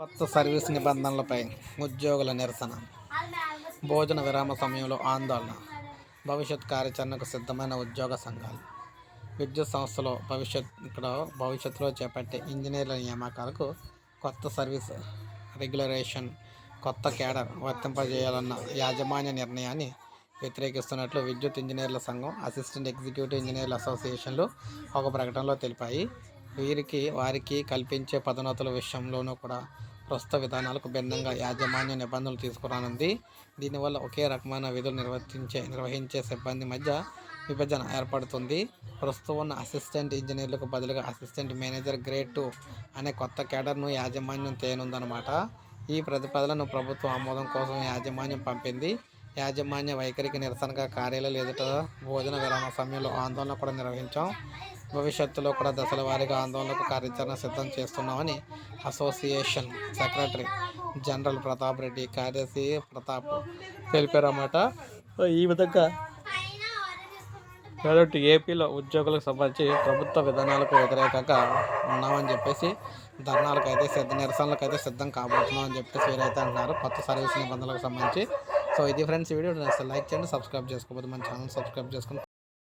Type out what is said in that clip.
కొత్త సర్వీస్ నిబంధనలపై ఉద్యోగుల నిరసన. భోజన విరామ సమయంలో ఆందోళన. భవిష్యత్ కార్యాచరణకు సిద్ధమైన ఉద్యోగ సంఘాలు. విద్యుత్ సంస్థలో భవిష్యత్ ఇక్కడ భవిష్యత్తులో చేపట్టే ఇంజనీర్ల నియామకాలకు కొత్త సర్వీస్ రెగ్యులరేషన్ కొత్త కేడర్ వర్తింపజేయాలన్న యాజమాన్య నిర్ణయాన్ని వ్యతిరేకిస్తున్నట్లు విద్యుత్ ఇంజనీర్ల సంఘం అసిస్టెంట్ ఎగ్జిక్యూటివ్ ఇంజనీర్ల అసోసియేషన్లు ఒక ప్రకటనలో తెలిపాయి. వీరికి వారికి కల్పించే పదోన్నతుల విషయంలోనూ కూడా ప్రస్తుత విధానాలకు భిన్నంగా యాజమాన్య నిబంధనలు తీసుకురానుంది. దీనివల్ల ఒకే రకమైన విధులు నిర్వర్తించే నిర్వహించే సిబ్బంది మధ్య విభజన ఏర్పడుతుంది. ప్రస్తుతం ఉన్న అసిస్టెంట్ ఇంజనీర్లకు బదులుగా అసిస్టెంట్ మేనేజర్ గ్రేడ్ టూ అనే కొత్త కేడర్ను యాజమాన్యం తేనుందనమాట ఈ ప్రతిపాదనను ప్రభుత్వం ఆమోదం కోసం యాజమాన్యం పంపింది. యాజమాన్య వైఖరికి నిరసనగా కార్యాలయాలు ఎదుట భోజన విరామ సమయంలో ఆందోళన కూడా నిర్వహించాం. భవిష్యత్తులో కూడా దశల వారీగా ఆందోళనకు కార్యాచరణ సిద్ధం చేస్తున్నామని association secretary general Pratap Reddy కార్యదర్శి ప్రతాప్ తెలిపారన్నమాట ఈ విధంగా కాబట్టి ఏపీలో ఉద్యోగులకు సంబంధించి ప్రభుత్వ విధానాలకు వ్యతిరేకంగా ఉన్నామని చెప్పేసి ధర్నాలకు అయితే సిద్ధ నిరసనలకు అయితే సిద్ధం కాబోతున్నాం అని చెప్పేసి వీరైతే అంటున్నారు. కొత్త సర్వీస్ నిబంధనలకు సంబంధించి. సో ఇది ఫ్రెండ్స్ వీడియో లైక్ చేయండి సబ్స్క్రైబ్ చేసుకోకపోతే మన ఛానల్ సబ్స్క్రైబ్ చేసుకుని